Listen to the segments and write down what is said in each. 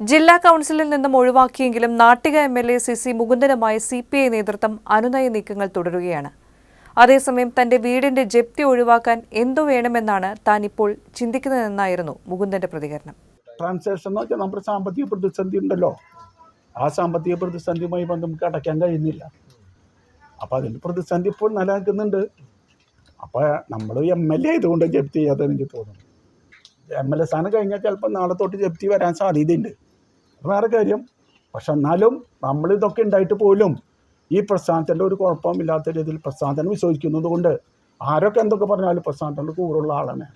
ജില്ലാ കൗൺസിലിൽ നിന്നും ഒഴിവാക്കിയെങ്കിലും Nattika M L A C C മുകുന്ദനുമായി C P I നേതൃത്വം അനുനയ നീക്കങ്ങൾ തുടരുകയാണ്. അതേസമയം തന്റെ വീടിന്റെ ജപ്തി ഒഴിവാക്കാൻ എന്തു വേണമെന്നാണ് താൻ ഇപ്പോൾ ചിന്തിക്കുന്നതെന്നായിരുന്നു മുകുന്ദന്റെ പ്രതികരണം. ട്രാൻസാക്ഷൻ എന്ന് നമ്മുടെ സാമ്പത്തിക പ്രതിസന്ധി ഉണ്ടല്ലോ. ആ സാമ്പത്തിക പ്രതിസന്ധിയുമായി നമുക്ക് അടയ്ക്കാൻ കഴിയുന്നില്ല. അപ്പൊ അതിന്റെ പ്രതിസന്ധി ഇപ്പോൾ നിലനിൽക്കുന്നുണ്ട്. അപ്പോൾ നമ്മൾ എം എൽ എ ആയതുകൊണ്ട് ജപ്തി ചെയ്യാതെ എനിക്ക് തോന്നുന്നു. എം എൽ എ സ്ഥാനം കഴിഞ്ഞാൽ ചിലപ്പോൾ നാളെ തൊട്ട് ജപ്തി വരാൻ സാധ്യതയുണ്ട്. വേറെ കാര്യം. പക്ഷെ എന്നാലും നമ്മൾ ഇതൊക്കെ ഉണ്ടായിട്ട് പോലും ഈ പ്രസ്ഥാനത്തിന്റെ ഒരു കുഴപ്പമില്ലാത്ത രീതിയിൽ പ്രസ്ഥാനത്തിന് വിശ്വസിക്കുന്നത് കൊണ്ട് ആരൊക്കെ എന്തൊക്കെ പറഞ്ഞാലും പ്രസ്ഥാനത്തിന്റെ കൂറുള്ള ആളാണ്.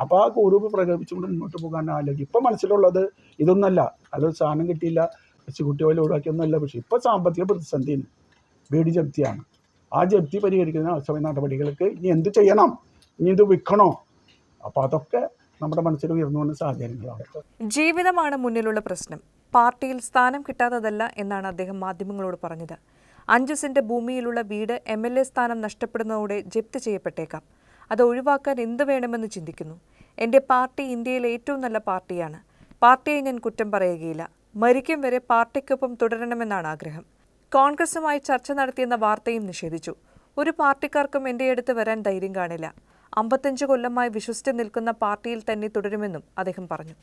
അപ്പോൾ ആ കൂറ് പ്രകടിപ്പിച്ചുകൊണ്ട് മുന്നോട്ട് പോകാൻ ആലോചിക്കും ഇപ്പം മനസ്സിലുള്ളത് ഇതൊന്നല്ല. അതൊരു സാധനം കിട്ടിയില്ല. കൊച്ചുകുട്ടി പോലെ ഒഴിവാക്കിയൊന്നുമല്ല പക്ഷേ ഇപ്പോൾ സാമ്പത്തിക പ്രതിസന്ധിയാണ് വീട് ജപ്തിയാണ്. ആ ജപ്തി പരിഹരിക്കുന്ന ആവശ്യമായ നടപടികൾക്ക് ഇനി എന്ത് ചെയ്യണം? ഇനി ഇത് വിൽക്കണോ? അപ്പോൾ അതൊക്കെ നമ്മുടെ മനസ്സിൽ ഉയർന്നു വന്ന സാഹചര്യങ്ങളാണ്. ജീവിതമാണ് മുന്നിലുള്ള പ്രശ്നം. പാർട്ടിയിൽ സ്ഥാനം കിട്ടാത്തതല്ല എന്നാണ് അദ്ദേഹം മാധ്യമങ്ങളോട് പറഞ്ഞത്. അഞ്ചു സെന്റ് ഭൂമിയിലുള്ള വീട് എം എൽ എ സ്ഥാനം നഷ്ടപ്പെടുന്നതോടെ ജപ്തി ചെയ്യപ്പെട്ടേക്കാം. അത് ഒഴിവാക്കാൻ എന്ത് വേണമെന്ന് ചിന്തിക്കുന്നു. എന്റെ പാർട്ടി ഇന്ത്യയിലെ ഏറ്റവും നല്ല പാർട്ടിയാണ്. പാർട്ടിയെ ഞാൻ കുറ്റം പറയുകയില്ല. മരിക്കും വരെ പാർട്ടിക്കൊപ്പം തുടരണമെന്നാണ് ആഗ്രഹം. കോൺഗ്രസുമായി ചർച്ച നടത്തിയെന്ന വാർത്തയും നിഷേധിച്ചു. ഒരു പാർട്ടിക്കാർക്കും എന്റെ അടുത്ത് വരാൻ ധൈര്യം കാണില്ല. അമ്പത്തഞ്ച് കൊല്ലമായി വിശ്വസിച്ച് നിൽക്കുന്ന പാർട്ടിയിൽ തന്നെ തുടരുമെന്നും അദ്ദേഹം പറഞ്ഞു.